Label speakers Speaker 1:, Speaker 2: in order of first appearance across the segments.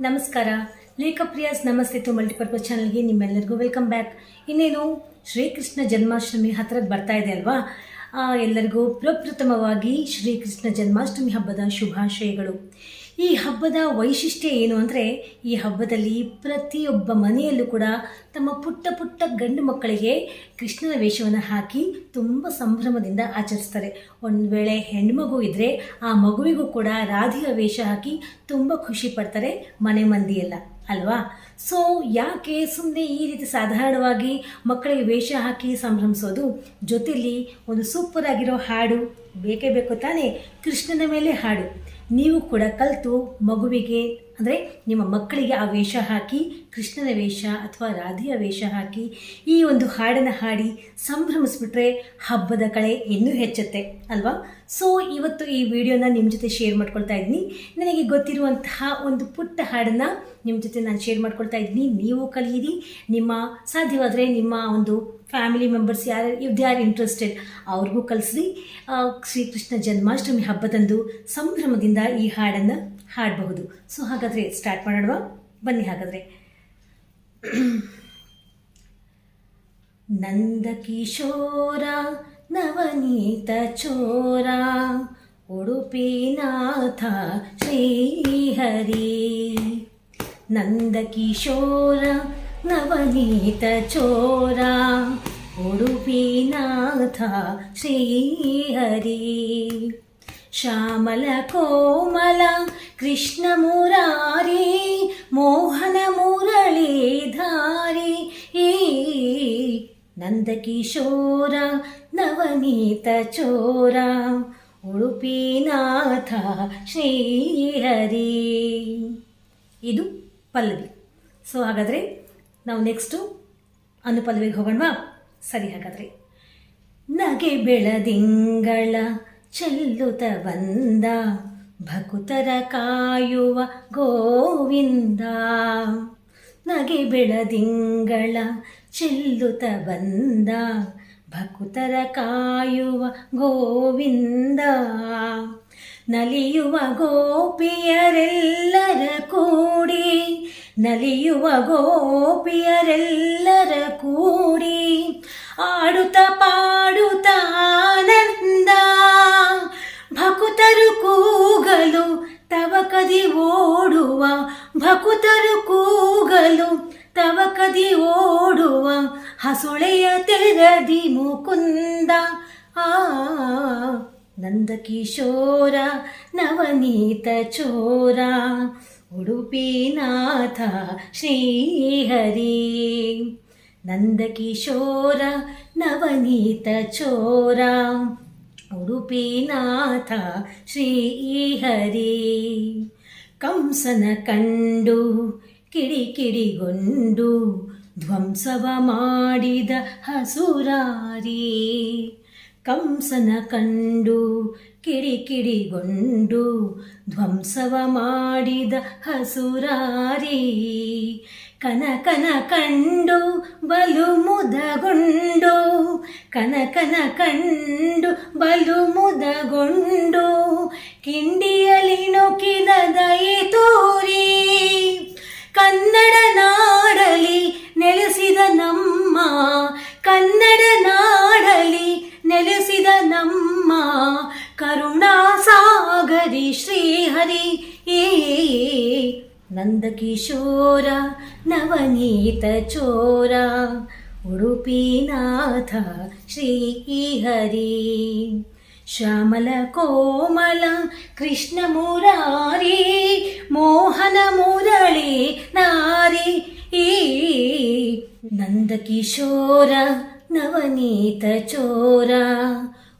Speaker 1: ನಮಸ್ಕಾರ. ಲೇಖಪ್ರಿಯಾಸ್, ನಮಸ್ತೆ. ಮಲ್ಟಿಪರ್ಪಸ್ ಚಾನಲ್ಗೆ ನಿಮ್ಮೆಲ್ಲರಿಗೂ ವೆಲ್ಕಮ್ ಬ್ಯಾಕ್. ಇನ್ನೇನು ಶ್ರೀಕೃಷ್ಣ ಜನ್ಮಾಷ್ಟಮಿ ಹತ್ತಿರದ ಬರ್ತಾ ಇದೆ ಅಲ್ವಾ? ಎಲ್ಲರಿಗೂ ಪ್ರಪ್ರಥಮವಾಗಿ ಶ್ರೀಕೃಷ್ಣ ಜನ್ಮಾಷ್ಟಮಿ ಹಬ್ಬದ ಶುಭಾಶಯಗಳು. ಈ ಹಬ್ಬದ ವೈಶಿಷ್ಟ್ಯ ಏನು ಅಂದರೆ, ಈ ಹಬ್ಬದಲ್ಲಿ ಪ್ರತಿಯೊಬ್ಬ ಮನೆಯಲ್ಲೂ ಕೂಡ ತಮ್ಮ ಪುಟ್ಟ ಪುಟ್ಟ ಗಂಡು ಮಕ್ಕಳಿಗೆ ಕೃಷ್ಣನ ವೇಷವನ್ನು ಹಾಕಿ ತುಂಬ ಸಂಭ್ರಮದಿಂದ ಆಚರಿಸ್ತಾರೆ. ಒಂದು ವೇಳೆ ಹೆಣ್ಮಗು ಇದ್ದರೆ ಆ ಮಗುವಿಗೂ ಕೂಡ ರಾಧಿಯ ವೇಷ ಹಾಕಿ ತುಂಬ ಖುಷಿ ಪಡ್ತಾರೆ ಮನೆ ಮಂದಿಯೆಲ್ಲ. ಅಲ್ವಾ? ಸೊ ಯಾಕೆ ಸುಮ್ಮನೆ ಈ ರೀತಿ ಸಾಧಾರಣವಾಗಿ ಮಕ್ಕಳಿಗೆ ವೇಷ ಹಾಕಿ ಸಂಭ್ರಮಿಸೋದು? ಜೊತೆಲಿ ಒಂದು ಸೂಪರ್ ಆಗಿರೋ ಹಾಡು ಬೇಕೇ ಬೇಕು ತಾನೇ? ಕೃಷ್ಣನ ಮೇಲೆ ಹಾಡು. ನೀವು ಕೂಡ ಕಲಿತು ಮಗುವಿಗೆ ಅಂದರೆ ನಿಮ್ಮ ಮಕ್ಕಳಿಗೆ ಆ ವೇಷ ಹಾಕಿ, ಕೃಷ್ಣನ ವೇಷ ಅಥವಾ ರಾಧೆಯ ವೇಷ ಹಾಕಿ, ಈ ಒಂದು ಹಾಡನ್ನು ಹಾಡಿ ಸಂಭ್ರಮಿಸ್ಬಿಟ್ರೆ ಹಬ್ಬದ ಕಳೆ ಇನ್ನೂ ಹೆಚ್ಚುತ್ತೆ, ಅಲ್ವಾ? ಸೊ ಇವತ್ತು ಈ ವಿಡಿಯೋನ ನಿಮ್ಮ ಜೊತೆ ಶೇರ್ ಮಾಡ್ಕೊಳ್ತಾ ಇದ್ದೀನಿ. ನನಗೆ ಗೊತ್ತಿರುವಂತಹ ಒಂದು ಪುಟ್ಟ ಹಾಡನ್ನು ನಿಮ್ಮ ಜೊತೆ ನಾನು ಶೇರ್ ಮಾಡ್ಕೊಳ್ತಾ ಇದ್ದೀನಿ. ನೀವು ಕಲಿಯಿರಿ. ನಿಮ್ಮ ಸಾಧ್ಯವಾದರೆ ನಿಮ್ಮ ಒಂದು ಫ್ಯಾಮಿಲಿ ಮೆಂಬರ್ಸ್ ಯಾರು ಇಫ್ ದೇ ಆರ್ ಇಂಟ್ರೆಸ್ಟೆಡ್ ಅವ್ರಿಗೂ ಕಲಿಸ್ರಿ. ಶ್ರೀಕೃಷ್ಣ ಜನ್ಮಾಷ್ಟಮಿ ಹಬ್ಬದಂದು ಸಂಭ್ರಮದಿಂದ ಈ ಹಾಡನ್ನು ಹಾಡಬಹುದು. ಸೊ ಹಾಗಾದರೆ ಸ್ಟಾರ್ಟ್ ಮಾಡೋಣವಾ ಬನ್ನಿ ಹಾಗಾದರೆ. ನಂದಕಿಶೋರ ನವನೀತ ಚೋರ, ಉಡುಪಿನಾಥ ಶ್ರೀಹರಿ. ನಂದಕಿಶೋರ ನವನೀತ ಚೋರ, ಉಡುಪಿನಾಥ ಶ್ರೀಹರಿ. ಶ್ಯಾಮಲ ಕೋಮಲ, ಕೃಷ್ಣ ಮುರಾರಿ, ಮೋಹನ ಮುರಳೀಧಾರಿ ಈ ನಂದಕಿಶೋರ, ನವನೀತ ಚೋರ, ಉಡುಪಿನಾಥ ಶ್ರೀಹರಿ. ಇದು ಪಲ್ಲವಿ. ಸೊ ಹಾಗಾದರೆ ನಾವು ನೆಕ್ಸ್ಟು ಅನುಪಲ್ಲವಿಗೆ ಹೋಗೋಣವಾ? ಸರಿ ಹಾಗಾದರೆ. ನಗೆ ಬೆಳದಿಂಗಳ ಚೆಲ್ಲುತ್ತ ಬಂದ ಭಕುತರ ಕಾಯುವ ಗೋವಿಂದ. ನಗೆ ಬೆಳದಿಂಗಳ ಚೆಲ್ಲುತ ಬಂದ ಭಕುತರ ಕಾಯುವ ಗೋವಿಂದ. ನಲಿಯುವ ಗೋಪಿಯರೆಲ್ಲರ ಕೂಡಿ, ನಲಿಯುವ ಗೋಪಿಯರೆಲ್ಲರ ಕೂಡಿ, ಆಡುತ್ತ ಪಾಡುತ್ತ ಹಸುಳೆಯ ತೆರದಿ ಮುಕುಂದ. ಆ, ನಂದಕಿಶೋರ ನವನೀತ ಚೋರ. ಉಡುಪಿನಾಥ ಶ್ರೀಹರಿ. ನಂದಕಿಶೋರ ನವನೀತ ಚೋರ. ಉಡುಪಿನಾಥ ಶ್ರೀಹರಿ. ಕಂಸನ ಕಂಡು ಕಿಡಿಕಿಡಿಗೊಂಡು ಧ್ವಂಸವ ಮಾಡಿದ ಹಸುರಾರಿ ಕಂಸನ ಕಂಡು, ಕಿಡಿಕಿಡಿಗೊಂಡು ಧ್ವಂಸವ ಮಾಡಿದ ಹಸುರಾರಿ ಕನಕನ ಕಂಡು ಬಲು ಮುದಗೊಂಡು, ಕನಕನ ಕಂಡು ಬಲು ಮುದಗೊಂಡು ಕಿಂಡಿಯಲಿ ನೊಕ್ಕಿದ ದಯೆ ತೋರಿ, ಕನ್ನಡ ನಾಡಲಿ ನೆಲೆಸಿದ ನಮ್ಮ ಕನ್ನಡ ನಾಡಲಿ ನೆಲೆಸಿದ ನಮ್ಮ ಕರುಣಾಸಾಗರಿ ಶ್ರೀಹರಿ ಏ ನಂದಕಿಶೋರ ನವನೀತ ಚೋರ ಉಡುಪಿನಾಥ ಶ್ರೀಹರಿ ಶ್ಯಾಮಲ ಕೋಮಲ ಕೃಷ್ಣ ಮುರಾರಿ ಮೋಹನ ಮುರಳಿ ನಾರಿ ಈ ನಂದಕಿಶೋರ ನವನೀತ ಚೋರ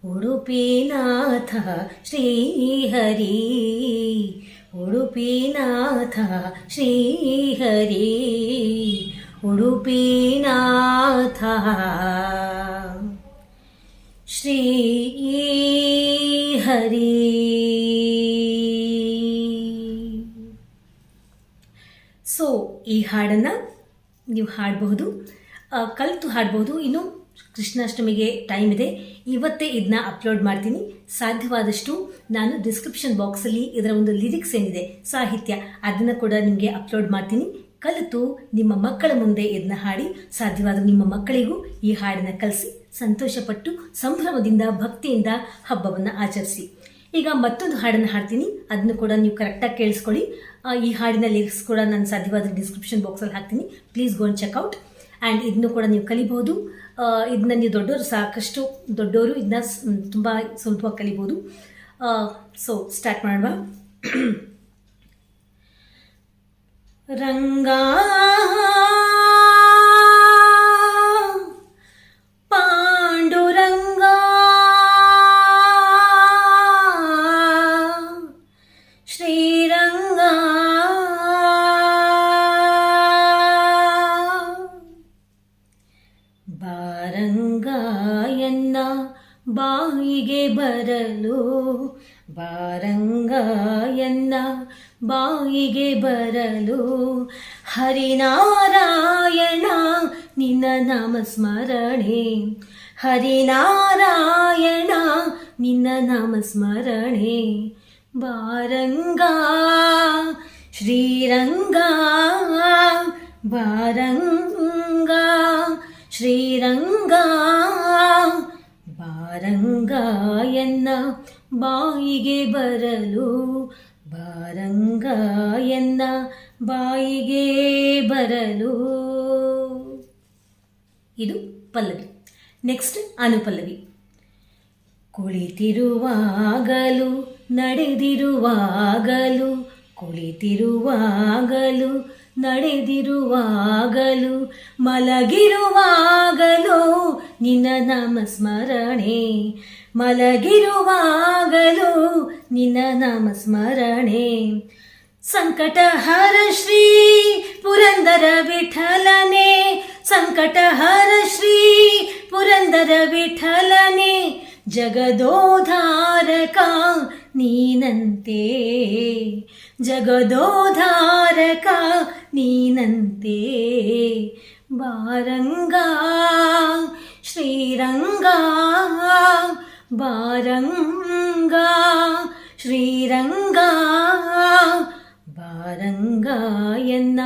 Speaker 1: ಉಡುಪಿನಾಥ ಶ್ರೀಹರಿ ಉಡುಪಿನಾಥ ಶ್ರೀಹರಿ ಉಡುಪಿನಾಥ ಶ್ರೀ ಹರಿ ಸೊ ಈ ಹಾಡನ್ನು ನೀವು ಹಾಡಬಹುದು. ಕಲಿತು ಹಾಡಬಹುದು. ಇನ್ನು ಕೃಷ್ಣಾಷ್ಟಮಿಗೆ ಟೈಮ್ ಇದೆ. ಇವತ್ತೇ ಇದನ್ನ ಅಪ್ಲೋಡ್ ಮಾಡ್ತೀನಿ. ಸಾಧ್ಯವಾದಷ್ಟು ನಾನು ಡಿಸ್ಕ್ರಿಪ್ಷನ್ ಬಾಕ್ಸಲ್ಲಿ ಇದರ ಒಂದು ಲಿರಿಕ್ಸ್ ಏನಿದೆ, ಸಾಹಿತ್ಯ ಅದನ್ನು ಕೂಡ ನಿಮಗೆ ಅಪ್ಲೋಡ್ ಮಾಡ್ತೀನಿ. ಕಲಿತು ನಿಮ್ಮ ಮಕ್ಕಳ ಮುಂದೆ ಇದನ್ನ ಹಾಡಿ, ಸಾಧ್ಯವಾದ ನಿಮ್ಮ ಮಕ್ಕಳಿಗೂ ಈ ಹಾಡನ್ನ ಕಲಿಸಿ, ಸಂತೋಷಪಟ್ಟು ಸಂಭ್ರಮದಿಂದ, ಭಕ್ತಿಯಿಂದ ಹಬ್ಬವನ್ನು ಆಚರಿಸಿ. ಈಗ ಮತ್ತೊಂದು ಹಾಡನ್ನು ಹಾಡ್ತೀನಿ. ಅದನ್ನು ಕೂಡ ನೀವು ಕರೆಕ್ಟಾಗಿ ಕೇಳಿಸ್ಕೊಳ್ಳಿ. ಈ ಹಾಡಿನ ಲಿರಿಕ್ಸ್ ಕೂಡ ನಾನು ಸಾಧ್ಯವಾದ ಡಿಸ್ಕ್ರಿಪ್ಷನ್ ಬಾಕ್ಸಲ್ಲಿ ಹಾಕ್ತೀನಿ. ಪ್ಲೀಸ್ ಗೋನ್ ಚೆಕ್ಔಟ್ ಆ್ಯಂಡ್ ಇದನ್ನು ಕೂಡ ನೀವು ಕಲಿಬಹುದು. ಇದನ್ನ ನೀವು ದೊಡ್ಡವರು ಸಾಕಷ್ಟು ದೊಡ್ಡವರು ಇದನ್ನ ತುಂಬ ಸುಲಭವಾಗಿ ಕಲಿಬೋದು ಸೊ ಸ್ಟಾರ್ಟ್ ಮಾಡುವ. ರಂಗ ಬಾರಂಗಾಯನ್ನ ಬಾಯಿಗೆ ಬರಲು. ಹರಿನಾರಾಯಣ, ನಿನ್ನ ನಾಮ ಸ್ಮರಣೆ ಹರಿನಾರಾಯಣ, ನಿನ್ನ ನಾಮ ಸ್ಮರಣೆ ಬಾರಂಗ, ಶ್ರೀರಂಗ ಬಾರಂಗ, ಶ್ರೀರಂಗ ಬಾರಂಗಾಯನ್ನ ಬಾಯಿಗೆ ಬರಲು ಬಾರಂಗ ಎನ್ನ ಬಾಯಿಗೆ ಬರಲು. ಇದು ಪಲ್ಲವಿ. ನೆಕ್ಸ್ಟ್ ಅನುಪಲ್ಲವಿ. ಕುಳಿತಿರುವಾಗಲು ನಡೆದಿರುವಾಗಲು ಕುಳಿತಿರುವಾಗಲು ನಡೆದಿರುವಾಗಲು, ಮಲಗಿರುವಾಗಲು ನಿನ್ನ ನಾಮ ಸ್ಮರಣೆ ಮಲಗಿರುವಾಗಲು ನಿನ್ನ ನಾಮ ಸ್ಮರಣೆ ಸಂಕಟಹರ ಶ್ರೀ ಪುರಂದರ ವಿಠಲನೆ. ಸಂಕಟಹರ ಶ್ರೀ ಪುರಂದರ ವಿಠಲನೆ. ಜಗದೋಧಾರಕ ನೀನಂತೆ. ಜಗದೋಧಾರಕ ನೀನಂತೆ. ಬಾರಂಗ ಶ್ರೀರಂಗ ಬಾರಂಗ ಶ್ರೀರಂಗ ಬಾರಂಗ ಎನ್ನ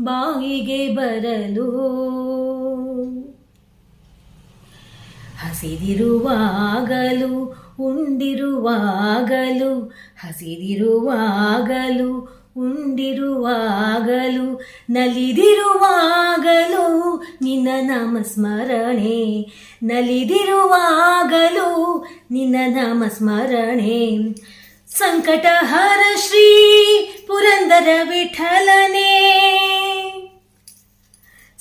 Speaker 1: ಬಾಯಿಗೆ ಬರಲು. ಹಸಿದಿರುವಾಗಲು ಉಂಡಿರುವಾಗಲು ಹಸಿದಿರುವಾಗಲು ಉಂಡಿರುವಾಗಲು ನಲಿದಿರುವಾಗಲು ನಿನ್ನ ನಾಮ ಸ್ಮರಣೆ ನಲಿದಿರುವಾಗಲು ನಿನ್ನ ನಾಮ ಸ್ಮರಣೆ ಸಂಕಟಹರ ಶ್ರೀ ಪುರಂದರ ವಿಠಲನೆ.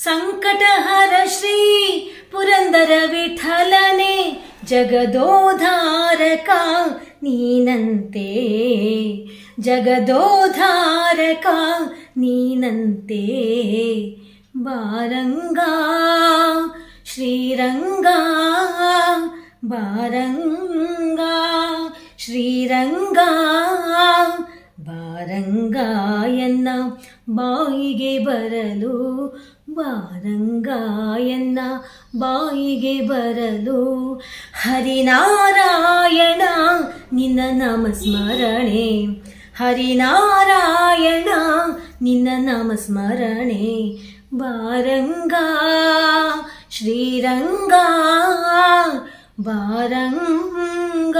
Speaker 1: ಸಂಕಟಹರ ಶ್ರೀ ಪುರಂದರ ವಿಠಲನೆ, ಜಗದೋಧಾರಕ, ನೀನಂತೆ. ಜಗದೋಧಾರಕ, ನೀನಂತೆ. ಬಾರಂಗ, ಶ್ರೀರಂಗ ಬಾರಂಗ ಶ್ರೀರಂಗ, ಬಾರಂಗ ಎನ್ನ ಬಾಯಿಗೆ ಬರಲು ಬಾರಂಗ ಎನ್ನ ಬಾಯಿಗೆ ಬರಲು. ಹರಿನಾರಾಯಣ, ನಿನ್ನ ನಾಮ ಸ್ಮರಣೆ ಹರಿನಾರಾಯಣ, ನಿನ್ನ ನಾಮ ಸ್ಮರಣೆ ಬಾರಂಗ, ಶ್ರೀರಂಗ ಬಾರಂಗ,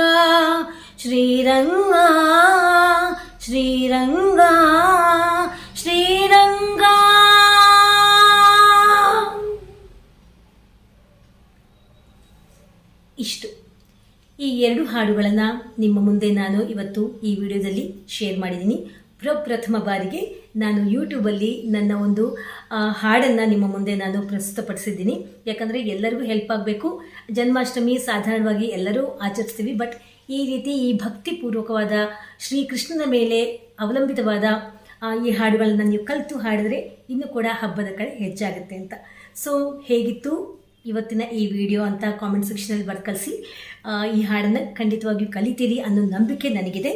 Speaker 1: ಶ್ರೀರಂಗ ಶ್ರೀರಂಗ. ಈ ಎರಡು ಹಾಡುಗಳನ್ನು ನಿಮ್ಮ ಮುಂದೆ ನಾನು ಇವತ್ತು ಈ ವಿಡಿಯೋದಲ್ಲಿ ಶೇರ್ ಮಾಡಿದ್ದೀನಿ. ಪ್ರಪ್ರಥಮ ಬಾರಿಗೆ ನಾನು ಯೂಟ್ಯೂಬಲ್ಲಿ ನನ್ನ ಒಂದು ಹಾಡನ್ನು ನಿಮ್ಮ ಮುಂದೆ ನಾನು ಪ್ರಸ್ತುತಪಡಿಸಿದ್ದೀನಿ. ಯಾಕಂದರೆ ಎಲ್ಲರಿಗೂ ಹೆಲ್ಪ್ ಆಗಬೇಕು. ಜನ್ಮಾಷ್ಟಮಿ ಸಾಧಾರಣವಾಗಿ ಎಲ್ಲರೂ ಆಚರಿಸ್ತೀವಿ. ಬಟ್ ಈ ರೀತಿ ಈ ಭಕ್ತಿಪೂರ್ವಕವಾದ ಶ್ರೀಕೃಷ್ಣನ ಮೇಲೆ ಅವಲಂಬಿತವಾದ ಈ ಹಾಡುಗಳನ್ನು ನೀವು ಕಲಿತು ಹಾಡಿದರೆ ಇನ್ನೂ ಕೂಡ ಹಬ್ಬದ ಕಡೆ ಹೆಚ್ಚಾಗುತ್ತೆ ಅಂತ. ಸೊ ಹೇಗಿತ್ತು? ಇವತ್ತಿನ ಈ ವಿಡಿಯೋ ಅಂತ ಕಾಮೆಂಟ್ ಸೆಕ್ಷನಲ್ಲಿ ಬರ್ದು ಕಳಿಸಿ. ಈ ಹಾಡನ್ನು ಖಂಡಿತವಾಗಿಯೂ ಕಲಿತೀರಿ ಅನ್ನೋ ನಂಬಿಕೆ ನನಗಿದೆ.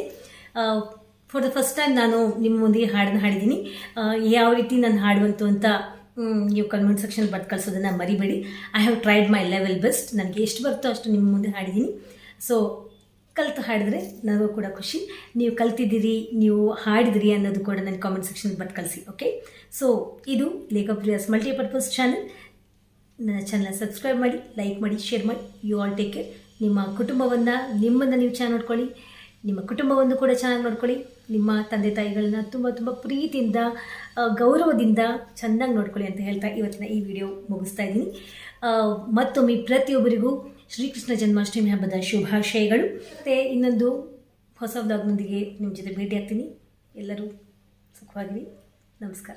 Speaker 1: ಫಾರ್ ದ ಫಸ್ಟ್ ಟೈಮ್ ನಾನು ನಿಮ್ಮ ಮುಂದೆ ಹಾಡನ್ನು ಹಾಡಿದ್ದೀನಿ. ಯಾವ ರೀತಿ ನಾನು ಹಾಡುವಂತು ಅಂತ ನೀವು ಕಮೆಂಟ್ ಸೆಕ್ಷನ್ ಬರ್ದು ಕಳಿಸೋದನ್ನು ಮರಿಬೇಡಿ. I have tried my level best ನನಗೆ ಎಷ್ಟು ಬರುತ್ತೋ ಅಷ್ಟು ನಿಮ್ಮ ಮುಂದೆ ಹಾಡಿದ್ದೀನಿ. ಸೊ ಕಲಿತು ಹಾಡಿದ್ರೆ ನನಗೂ ಕೂಡ ಖುಷಿ. ನೀವು ಕಲ್ತಿದ್ದೀರಿ, ನೀವು ಹಾಡಿದಿರಿ ಅನ್ನೋದು ಕೂಡ ನನಗೆ ಕಾಮೆಂಟ್ ಸೆಕ್ಷನ್ ಬಟ್ ಕಳಿಸಿ ಓಕೆ ಸೊ ಇದು ಲೇಖಪ್ರಿಯಾಸ್ ಮಲ್ಟಿಪರ್ಪಸ್ ಚಾನಲ್ ನನ್ನ ಚಾನಲ್ ಸಬ್ಸ್ಕ್ರೈಬ್ ಮಾಡಿ ಲೈಕ್ ಮಾಡಿ ಶೇರ್ ಮಾಡಿ. ಯು ಆಲ್ ಟೇಕ್ ಕೇರ್ ನಿಮ್ಮ ಕುಟುಂಬವನ್ನು, ನಿಮ್ಮನ್ನು ನೀವು ಚೆನ್ನಾಗಿ ನೋಡ್ಕೊಳ್ಳಿ. ನಿಮ್ಮ ಕುಟುಂಬವನ್ನು ಕೂಡ ಚೆನ್ನಾಗಿ ನೋಡ್ಕೊಳ್ಳಿ. ನಿಮ್ಮ ತಂದೆ ತಾಯಿಗಳನ್ನ ತುಂಬ ತುಂಬ ಪ್ರೀತಿಯಿಂದ ಗೌರವದಿಂದ ಚೆನ್ನಾಗಿ ನೋಡ್ಕೊಳ್ಳಿ ಅಂತ ಹೇಳ್ತಾ ಇವತ್ತಿನ ಈ ವಿಡಿಯೋ ಮುಗಿಸ್ತಾ ಇದ್ದೀನಿ. ಮತ್ತೊಮ್ಮೆ ಪ್ರತಿಯೊಬ್ಬರಿಗೂ ಶ್ರೀಕೃಷ್ಣ ಜನ್ಮಾಷ್ಟಮಿ ಹಬ್ಬದ ಶುಭಾಶಯಗಳು. ಮತ್ತು ಇನ್ನೊಂದು ಹೊಸ ವ್ಲಾಗ್ನೊಂದಿಗೆ ನಿಮ್ಮ ಜೊತೆ ಭೇಟಿ ಆಗ್ತೀನಿ ಎಲ್ಲರೂ ಸುಖವಾಗಿರಿ. ನಮಸ್ಕಾರ.